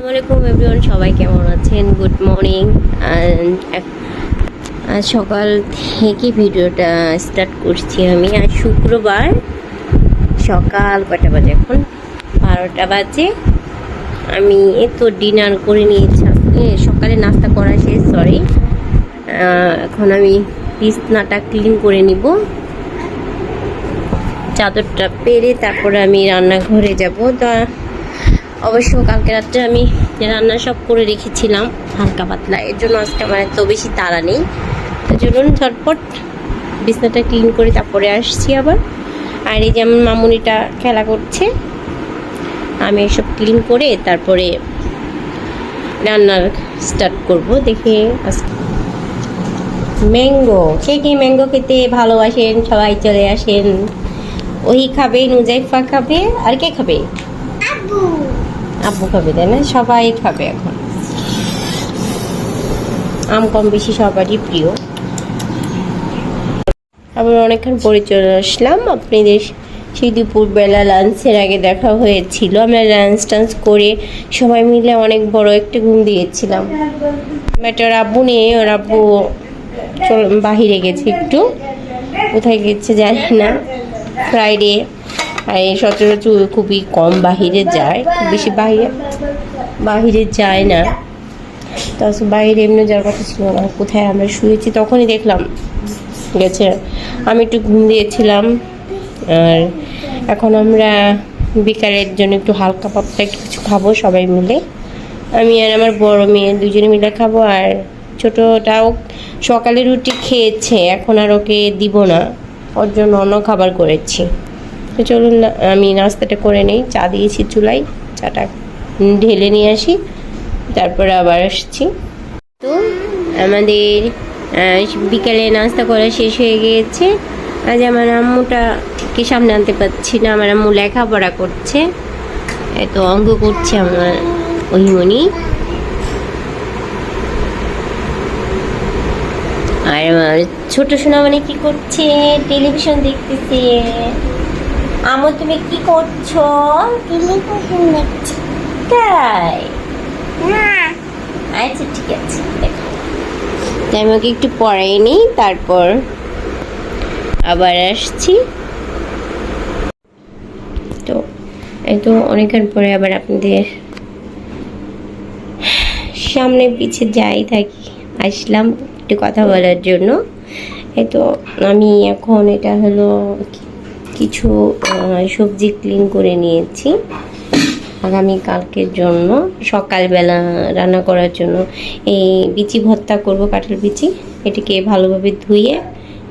আসসালামাইকুম এভরিওয়ান, সবাই কেমন আছেন? গুড মর্নিং সকাল থেকে ভিডিওটা স্টার্ট করছি আমি। আজ শুক্রবার, সকাল কটা বাজে এখন? বারোটা বাজে। আমি তো ডিনার করে নিয়েছি। সকালে নাস্তা করা শেষ সরি এখন আমি বিছনাটা ক্লিন করে নিব। চাদরটা পেরে তারপরে আমি রান্নাঘরে যাব। তা অবশ্য কালকে রাত্রে আমি রান্না সব করে রেখেছিলাম, হালকা পাতলা। এর জন্য আজকে আমার এত বেশি তাড়া নেই। তো চলুন ঝটপট বিছনাটা ক্লিন করে তারপরে আসছি আবার। আর এই যে আমার মামুনিটা খেলা করছে, আমি এসব ক্লিন করে তারপরে রান্নার স্টার্ট করব দেখে আজকে। ম্যাঙ্গো, সে কি ম্যাঙ্গো খেতে ভালোবাসেন? সবাই চলে আসেন। ওই খাবে, নুজাইফা খাবে, আর কে খাবে? খাবে, তাই না? সবাই খাবে এখন। আম কম বেশি সবারই প্রিয়। আবার অনেকক্ষণ পরে চলে আসলাম। আপনাদের সেই দুপুরবেলা লাঞ্চের আগে দেখা হয়েছিল। আমরা লাঞ্চ টাঞ্চ করে সবাই মিলে অনেক বড় একটা ঘুম দিয়েছিলাম। বাট ওর আব্বু নিয়ে ওর আব্বু বাহিরে গেছে একটু। কোথায় গেছে জানি না। ফ্রাইডে আর এই সচরাচর খুবই কম বাহিরে যায় খুব বেশি বাহিরে বাহিরে যায় না। তো বাইরে এমনি যাওয়ার কথা ছিল না, কোথায় আমরা শুয়েছি তখনই দেখলাম গেছে আমি একটু ঘুম দিয়েছিলাম, আর এখন আমরা বিকালের জন্য একটু হালকা পাতলা একটু কিছু খাব সবাই মিলে। আমি আর আমার বড় মেয়ে দুজনে মিলে খাব, আর ছোটোটাও সকালে রুটি খেয়েছে, এখন আর ওকে দিব না। ওর জন্য অন্য খাবার করেছি। তো চলুন আমি নাস্তাটা করে নেই, চা দিয়েছি চুলাই চাটা ঢেলে নিয়ে আসি, তারপরে আবার আসছি। তো আমাদের বিকালে নাস্তা করা শেষ হয়ে গিয়েছে। আজ আমার আম্মুটা কি সামনে আনতে পারছি না, আমার আম্মু লেখাপড়া করছে। এত অঙ্ক করছে আমার ওহিমনি আর আমার ছোট সোনা মানে কি করছে? টেলিভিশন দেখতেছে। আমু তুমি কি করছ? টেলিভিশন দেখছি তাই? না। আচ্ছা ঠিক আছে দেখো। তো আমি ওকে একটু পড়াই নিই তারপর আবার আসছি। তো এই তো অনেকক্ষণ পরে আবার আপনাদের সামনে পিছে যাই থাকি আসলাম একটু কথা বলার জন্য। এই তো আমি এখন এটা হলো কি- কিছু সবজি ক্লিন করে নিয়েছি। আগামী কালকের জন্য, সকালবেলা রান্না করার জন্য এই বিচি ভর্তা করব, কাঁঠাল বিচি। এটিকে ভালোভাবে ধুয়ে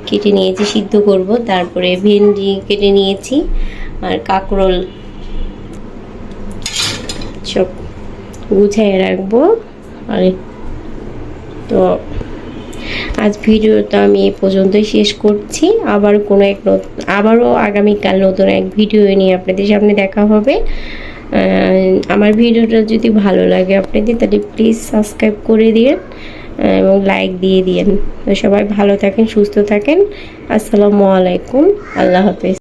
কেটে নিয়েছি, সিদ্ধ করব। তারপরে ভেন্ডি কেটে নিয়েছি আর কাঁকরোল। সব গুছিয়ে রাখব। আর, তো আজ ভিডিওটা আমি এ পর্যন্তই শেষ করছি। আবার কোনো এক আবারও আগামীকাল নতুন এক ভিডিও নিয়ে আপনাদের সামনে দেখা হবে। আমার ভিডিওটা যদি ভালো লাগে আপনাদের, তাহলে প্লিজ সাবস্ক্রাইব করে দিন এবং লাইক দিয়ে দিন সবাই ভালো থাকেন, সুস্থ থাকেন। আসসালামু আলাইকুম। আল্লাহ হাফেজ।